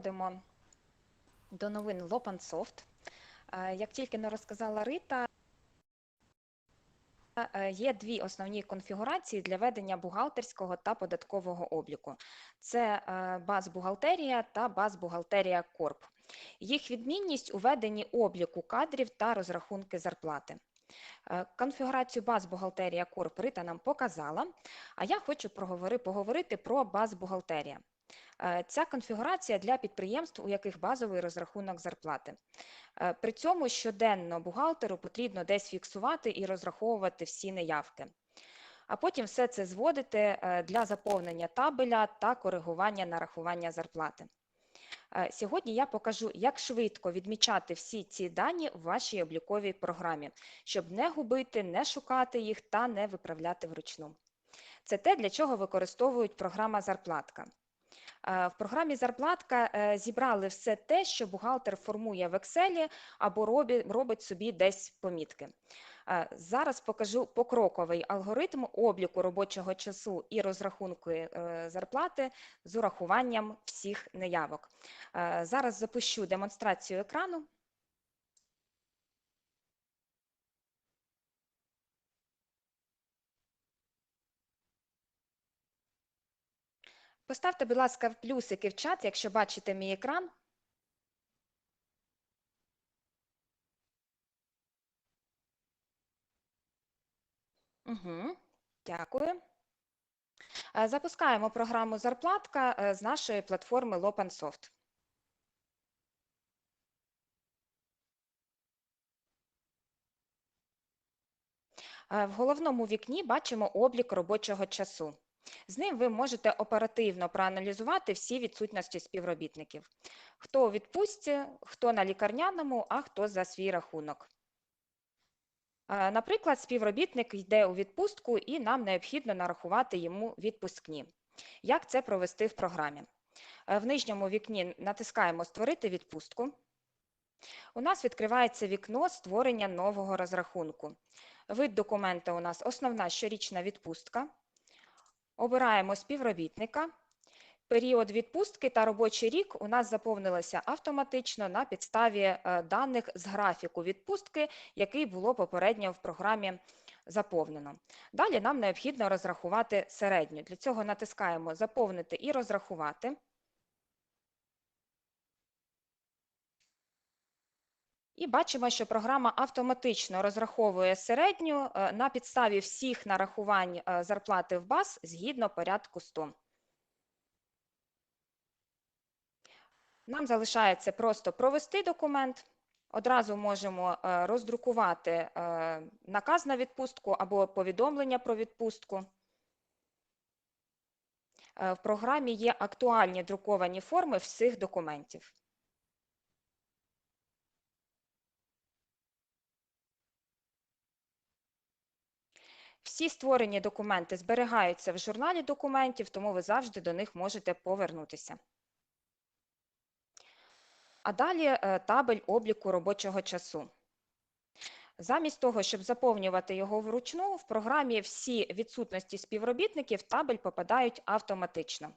переходимо до новин Lopansoft. Е, Як тільки не розказала Рита, е, є дві основні конфігурації для ведення бухгалтерського та податкового обліку. Це е, баз-бухгалтерія та баз-бухгалтерія Корп. Їх відмінність у веденні обліку кадрів та розрахунки зарплати. Конфігурацію баз-бухгалтерія Корп Рита нам показала, а я хочу поговорити про баз-бухгалтерія. Е, Ця конфігурація для підприємств, у яких базовий розрахунок зарплати. Е, При цьому щоденно бухгалтеру потрібно десь фіксувати і розраховувати всі неявки. А потім все це зводити е, для заповнення табеля та коригування нарахування зарплати. Е, Сьогодні я покажу, як швидко відмічати всі ці дані в вашій обліковій програмі, щоб не губити, не шукати їх та не виправляти вручну. Це те, для чого використовують програма зарплатка. Е, В програмі зарплатка е, зібрали все те, що бухгалтер формує в Excel або робить собі десь помітки. Е, Зараз покажу покроковий алгоритм обліку робочого часу і розрахунку зарплати з урахуванням всіх неявок. Зараз запущу демонстрацію екрану. Поставте, будь ласка, плюсики в чат, якщо бачите мій екран. Угу, дякую. Е, Запускаємо програму зарплатка е, з нашої платформи Lopansoft. Е, В головному вікні бачимо облік робочого часу. З ним ви можете оперативно проаналізувати всі відсутності співробітників. Хто у відпустці, хто на лікарняному, а хто за свій рахунок. Е, Наприклад, співробітник йде у відпустку і нам необхідно нарахувати йому відпускні. Як це провести в програмі? Е, В нижньому вікні натискаємо Створити відпустку. У нас відкривається вікно створення нового розрахунку. Вид документа у нас основна щорічна відпустка. Обираємо співробітника. Період відпустки та робочий рік у нас заповнилося автоматично на підставі е, даних з графіку відпустки, який було попередньо в програмі заповнено. Далі нам необхідно розрахувати середню. Для цього натискаємо Заповнити і розрахувати. І бачимо, що програма автоматично розраховує середню е, на підставі всіх нарахувань е, зарплати в баз згідно порядку 100. Нам залишається просто провести документ. Одразу можемо е, роздрукувати наказ на відпустку або повідомлення про відпустку. В програмі є актуальні друковані форми всіх документів. Всі створені документи зберігаються в журналі документів, тому ви завжди до них можете повернутися. А далі е, табель обліку робочого часу. Замість того, щоб заповнювати його вручну, в програмі всі відсутності співробітників табель попадають автоматично.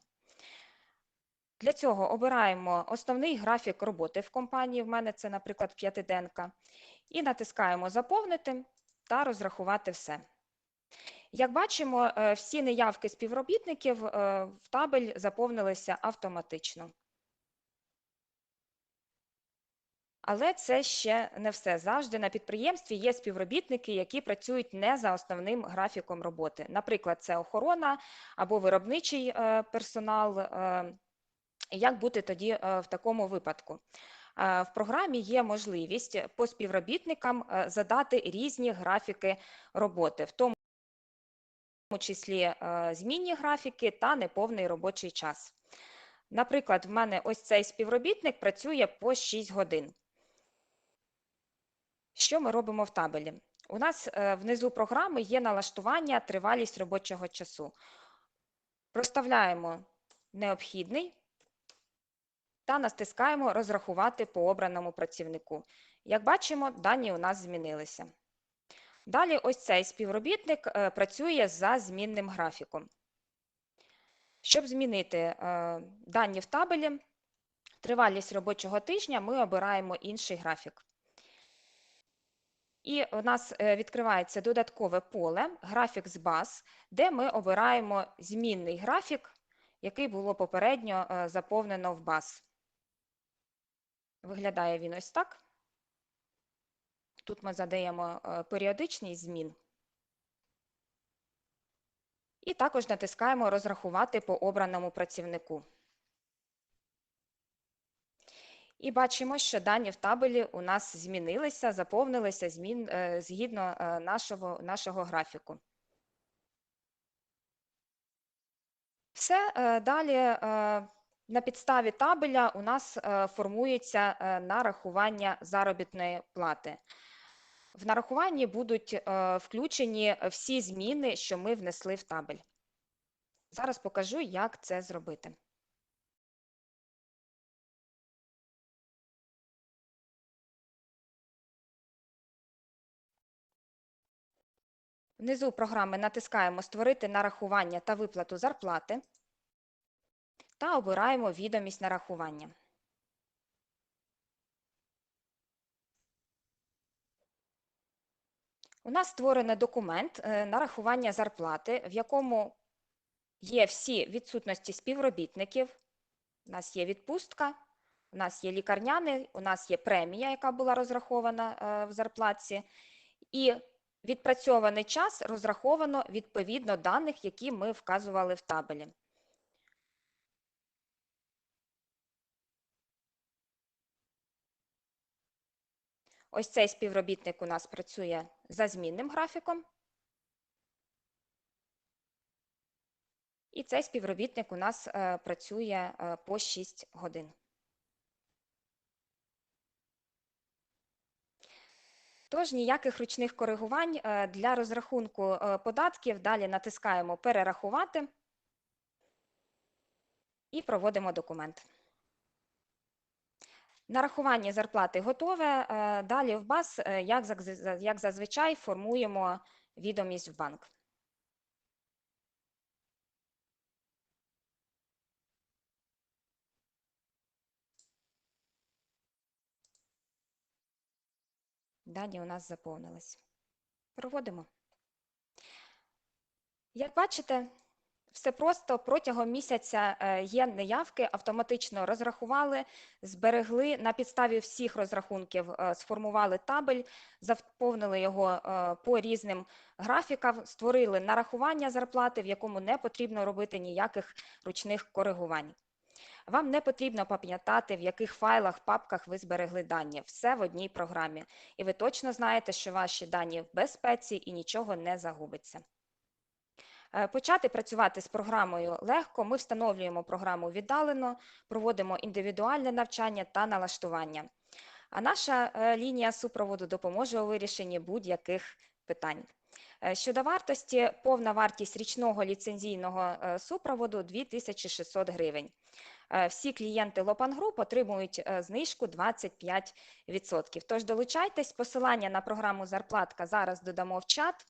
Для цього обираємо основний графік роботи в компанії, в мене це, наприклад, п'ятиденка, і натискаємо Заповнити та розрахувати все. Як бачимо, е, всі неявки співробітників е, в табель заповнилися автоматично. Але це ще не все. Завжди на підприємстві є співробітники, які працюють не за основним графіком роботи. Наприклад, це охорона або виробничий е, персонал. Як бути тоді в такому випадку? В програмі є можливість по співробітникам задати різні графіки роботи, числі е, змінні графіки та неповний робочий час. Наприклад, в мене ось цей співробітник працює по 6 годин. Що ми робимо в табелі? У нас е, внизу програми є налаштування тривалість робочого часу. Проставляємо необхідний та натискаємо розрахувати по обраному працівнику. Як бачимо, дані у нас змінилися. Далі ось цей співробітник е, працює за змінним графіком. Щоб змінити е, дані в табелі, тривалість робочого тижня ми обираємо інший графік. І у нас е, відкривається додаткове поле графік з баз, де ми обираємо змінний графік, який було попередньо заповнено в баз. Виглядає він ось так. Тут ми задаємо е, періодичність змін. І також натискаємо Розрахувати по обраному працівнику. І бачимо, що дані в табелі у нас змінилися, заповнилися змін, е, згідно е, нашого, нашого графіку. Все, далі на підставі табеля у нас формується нарахування заробітної плати. В нарахуванні будуть е, включені всі зміни, що ми внесли в табель. Зараз покажу, як це зробити. Внизу програми натискаємо Створити нарахування та виплату зарплати та обираємо відомість нарахування. У нас створений документ е, нарахування зарплати, в якому є всі відсутності співробітників. У нас є відпустка, у нас є лікарняний, у нас є премія, яка була розрахована е, в зарплатці, і відпрацьований час розраховано відповідно даних, які ми вказували в табелі. Ось цей співробітник у нас працює за змінним графіком. І цей співробітник у нас е, працює е, по 6 годин. Тож ніяких ручних коригувань е, для розрахунку податків. Далі натискаємо Перерахувати і проводимо документ. Нарахування зарплати готове. Е, Далі в баз, е, як як зазвичай, формуємо відомість в банк. Дані у нас заповнились. Проводимо. Як бачите, все просто протягом місяця е, є неявки, автоматично розрахували, зберегли на підставі всіх розрахунків, е, сформували табель, заповнили його е, по різним графікам, створили нарахування зарплати, в якому не потрібно робити ніяких ручних коригувань. Вам не потрібно пам'ятати, в яких файлах, папках ви зберегли дані. Все в одній програмі. І ви точно знаєте, що ваші дані в безпеці і нічого не загубиться. Е, Почати працювати з програмою легко. Ми встановлюємо програму віддалено, проводимо індивідуальне навчання та налаштування. А наша е, лінія супроводу допоможе у вирішенні будь-яких питань. Е, Щодо вартості, повна вартість річного ліцензійного супроводу 2600 гривень. Всі клієнти Lopan Group отримують знижку 25%. Тож долучайтесь, посилання на програму зарплатка зараз додамо в чат.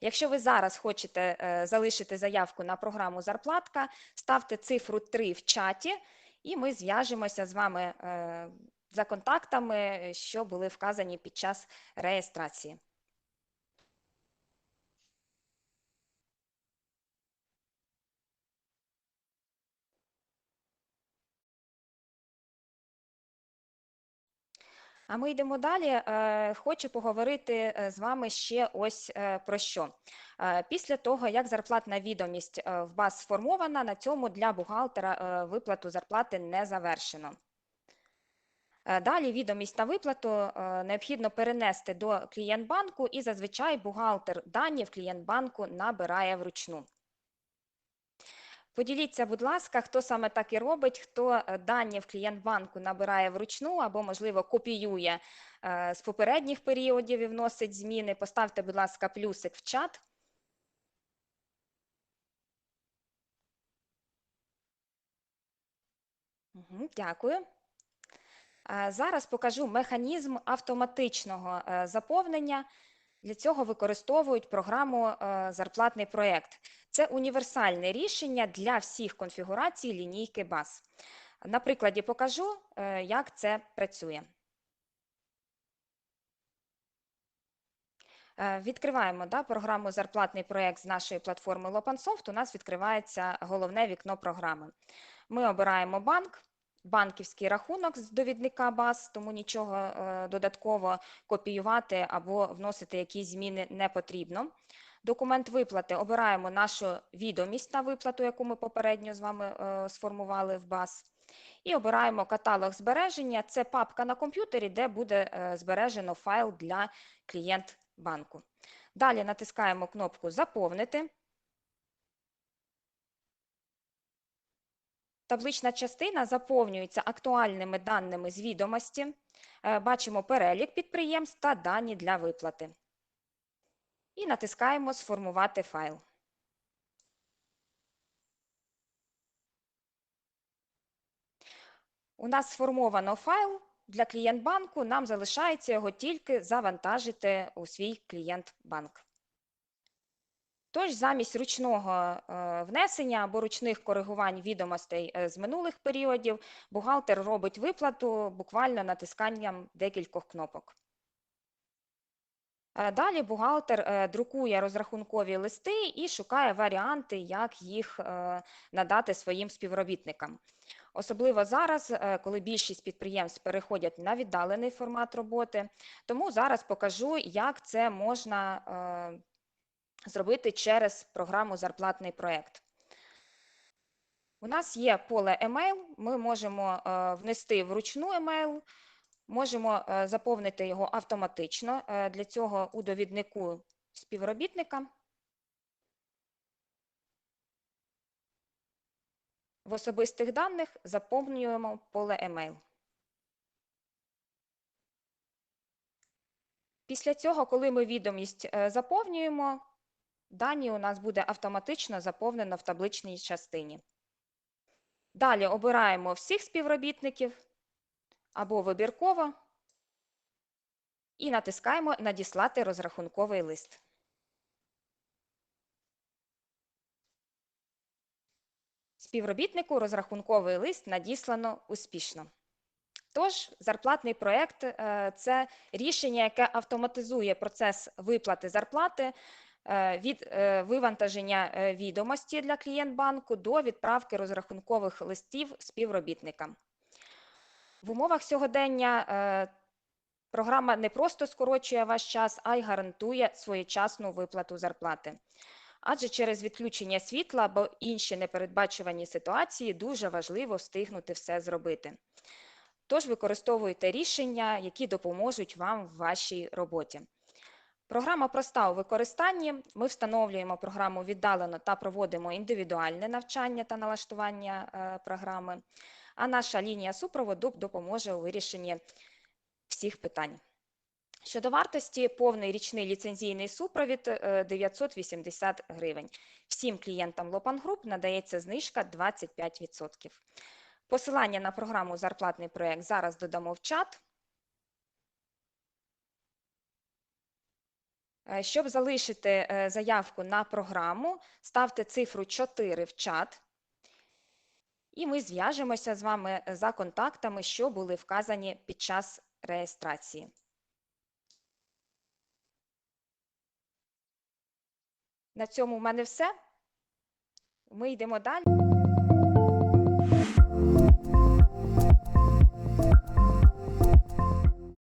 Якщо ви зараз хочете е, залишити заявку на програму зарплатка, ставте цифру 3 в чаті, і ми зв'яжемося з вами е, за контактами, що були вказані під час реєстрації. А ми йдемо далі. Е, Хочу поговорити е, з вами ще ось е, про що. Після того, як зарплатна відомість в баз сформована, на цьому для бухгалтера виплату зарплати не завершено. Далі відомість та виплату необхідно перенести до клієнтбанку і зазвичай бухгалтер дані в клієнтбанку набирає вручну. Поділіться, будь ласка, хто саме так і робить, хто е, дані в клієнтбанку набирає вручну або, можливо, копіює е, з попередніх періодів і вносить зміни. Поставте, будь ласка, плюсик в чат. Дякую. Е, Зараз покажу механізм автоматичного заповнення. Для цього використовують програму е, Зарплатний проєкт. Це універсальне рішення для всіх конфігурацій лінійки баз. На прикладі покажу, е, як це працює. Е, Відкриваємо да, програму Зарплатний проєкт з нашої платформи Lopansoft. У нас відкривається головне вікно програми. Ми обираємо банк, банківський рахунок з довідника баз, тому нічого е, додатково копіювати або вносити якісь зміни не потрібно. Документ виплати обираємо нашу відомість на виплату, яку ми попередньо з вами е, сформували в баз. І обираємо каталог збереження. Це папка на комп'ютері, де буде е, збережено файл для клієнт банку. Далі натискаємо кнопку Заповнити. Таблична частина заповнюється актуальними даними з відомості. Е, Бачимо перелік підприємств та дані для виплати. І натискаємо Сформувати файл. У нас сформовано файл для клієнт-банку, нам залишається його тільки завантажити у свій клієнт-банк. Тож замість ручного е, внесення або ручних коригувань відомостей е, з минулих періодів, бухгалтер робить виплату буквально натисканням декількох кнопок. Е, Далі бухгалтер друкує розрахункові листи і шукає варіанти, як їх надати своїм співробітникам. Особливо зараз, коли більшість підприємств переходять на віддалений формат роботи. Тому зараз покажу, як це можна зробити через програму Зарплатний проєкт. У нас є поле емейл, ми можемо е, внести вручну емейл, можемо е, заповнити його автоматично. Е, Для цього у довіднику співробітника в особистих даних заповнюємо поле емейл. Після цього, коли ми відомість заповнюємо, дані у нас буде автоматично заповнено в табличній частині. Далі обираємо всіх співробітників або вибірково і натискаємо Надіслати розрахунковий лист. Співробітнику розрахунковий лист надіслано успішно. Тож, зарплатний проєкт е, – це рішення, яке автоматизує процес виплати зарплати від е, вивантаження е, відомості для клієнт-банку до відправки розрахункових листів співробітникам. В умовах сьогодення е, програма не просто скорочує ваш час, а й гарантує своєчасну виплату зарплати. Адже через відключення світла або інші непередбачувані ситуації дуже важливо встигнути все зробити. Тож використовуйте рішення, які допоможуть вам в вашій роботі. Програма проста у використанні. Ми встановлюємо програму віддалено та проводимо індивідуальне навчання та налаштування е, програми. А наша лінія супроводу допоможе у вирішенні всіх питань. Щодо вартості, повний річний ліцензійний супровід е, 980 гривень. Всім клієнтам Lopan Group надається знижка 25%. Посилання на програму Зарплатний проєкт зараз додамо в чат. Щоб залишити е, заявку на програму, ставте цифру 4 в чат, і ми зв'яжемося з вами за контактами, що були вказані під час реєстрації. На цьому в мене все. Ми йдемо далі.